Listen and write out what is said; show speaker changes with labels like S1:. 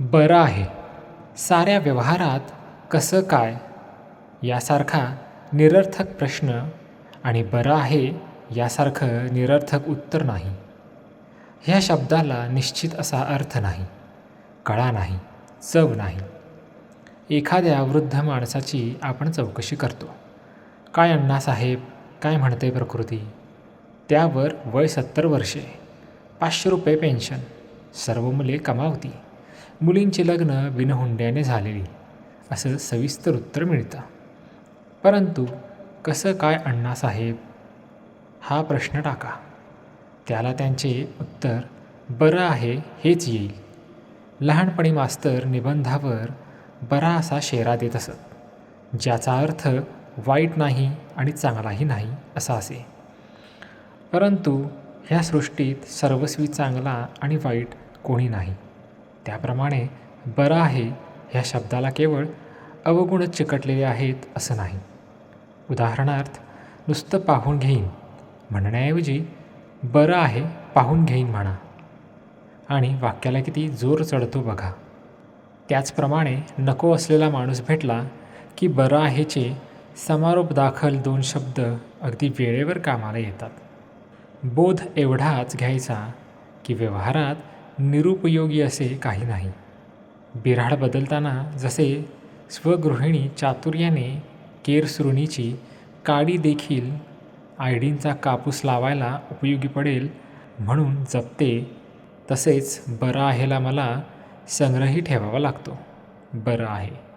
S1: बरं आहे. साऱ्या व्यवहारात कसं काय? यासारखा निरर्थक प्रश्न आणि बरं आहे यासारखं निरर्थक उत्तर नाही. ह्या शब्दाला निश्चित असा अर्थ नाही. कळा नाही. चव नाही. एखाद्या वृद्ध माणसाची आपण चौकशी करतो. काय अण्णासाहेब काय म्हणते प्रकृती? त्यावर वय सत्तर वर्षे. पाचशे रुपये पेन्शन. सर्व मुले कमावती. मुलींचे लग्न विनहुंड्याने झालेली असं सविस्तर उत्तर मिळतं. परंतु कसं काय अण्णासाहेब? हा प्रश्न टाका. त्याला त्यांचे उत्तर बरं आहे हेच येईल. लहानपणी मास्तर निबंधावर बरा असा शेरा देत असत. ज्याचा अर्थ वाईट नाही आणि चांगलाही नाही असा असे. परंतु ह्या सृष्टीत सर्वस्वी चांगला आणि वाईट कोणी नाही. त्याप्रमाणे बरं आहे ह्या शब्दाला केवळ अवगुणच चिकटलेले आहेत असं नाही. उदाहरणार्थ नुसतं पाहून घेईन म्हणण्याऐवजी बरं आहे पाहून घेईन म्हणा. आणि वाक्याला किती जोर चढतो बघा. त्याचप्रमाणे नको असलेला माणूस भेटला की बरं आहेचे समारोप दाखल दोन शब्द अगदी वेळेवर कामाला येतात. बोध एवढाच घ्यायचा की व्यवहारात निरुपयोगी असे काही नाही. बिऱ्हाड बदलताना जसे स्वगृहिणी चातुर्याने केरसृणीची काडी देखील आयडींचा कापूस लावायला उपयोगी पडेल म्हणून जपते तसेच बरं आहेला मला संग्रही ठेवावा लागतो. बरं आहे.